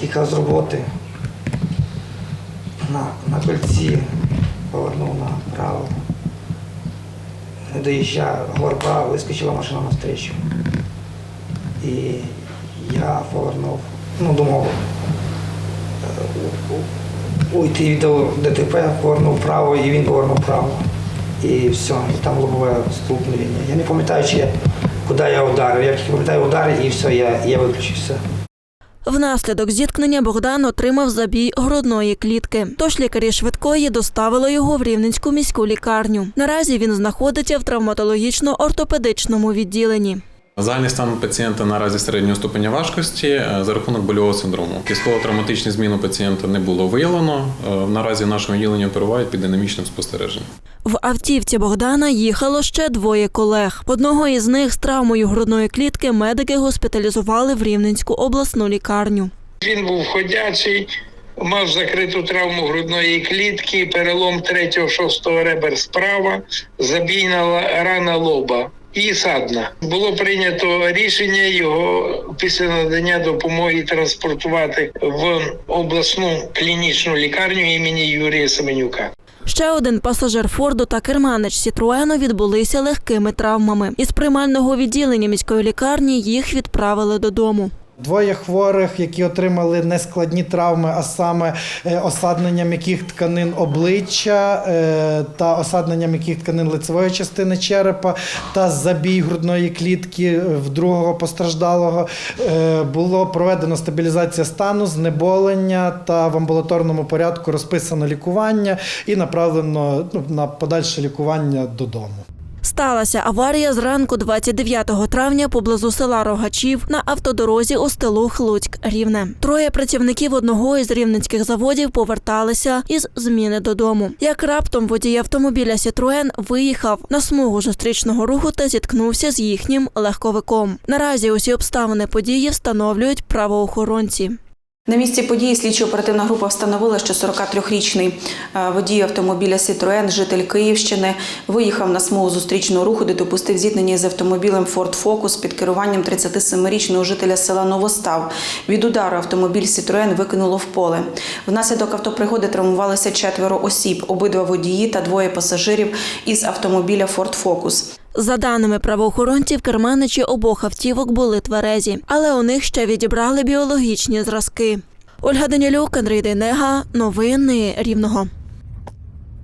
їхав з роботи на, на кольці, повернув направо. Не доїжджає, горба, вискочила машина навстрічу. І я повернув, ну, думав, е, уйти від ДТП, повернув вправо, і він повернув вправо. І все, і там лобове стовпна лінія. Я не пам'ятаю, чи я, куди я ударив. Я тільки пам'ятаю удар і все, я, я виключився. Внаслідок зіткнення Богдан отримав забій грудної клітки. Тож лікарі швидкої доставили його в Рівненську міську лікарню. Наразі він знаходиться в травматологічно-ортопедичному відділенні. Загальний стан пацієнта наразі середнього ступеня важкості е, за рахунок больового синдрому. Кістково-травматичні зміни пацієнта не було виявлено. Е, Наразі в нашому відділенні перебувають під динамічним спостереженням. В автівці Богдана їхало ще двоє колег. Одного із них з травмою грудної клітки медики госпіталізували в Рівненську обласну лікарню. Він був ходячий, мав закриту травму грудної клітки, перелом 3-6 ребер справа, забійна рана лоба і садна. Було прийнято рішення його після надання допомоги транспортувати в обласну клінічну лікарню імені Юрія Семенюка. Ще один пасажир Форду та керманич Сітруену відбулися легкими травмами. Із приймального відділення міської лікарні їх відправили додому. Двоє хворих, які отримали нескладні травми, а саме е, осаднення м'яких тканин обличчя е, та осаднення м'яких тканин лицевої частини черепа та забій грудної клітки в другого постраждалого. Е, Було проведено стабілізація стану, знеболення та в амбулаторному порядку розписано лікування і направлено ну, на подальше лікування додому. Сталася аварія зранку 29 травня поблизу села Рогачів на автодорозі Остелух Луцьк Рівне. Троє працівників одного із рівненських заводів поверталися із зміни додому. Як раптом водій автомобіля Сітруен виїхав на смугу зустрічного руху та зіткнувся з їхнім легковиком. Наразі усі обставини події встановлюють правоохоронці. На місці події слідчо-оперативна група встановила, що 43-річний е, водій автомобіля Citroen, житель Київщини, виїхав на смугу зустрічного руху, де допустив зіткнення з автомобілем Ford Focus під керуванням 37-річного жителя села Новостав. Від удару автомобіль Citroen викинуло в поле. Внаслідок автопригоди травмувалися четверо осіб, обидва водії та двоє пасажирів із автомобіля Ford Focus. За даними правоохоронців, керманичі обох автівок були тверезі, але у них ще відібрали біологічні зразки. Ольга Данілюк, Андрій Дейнега. Новини Рівного.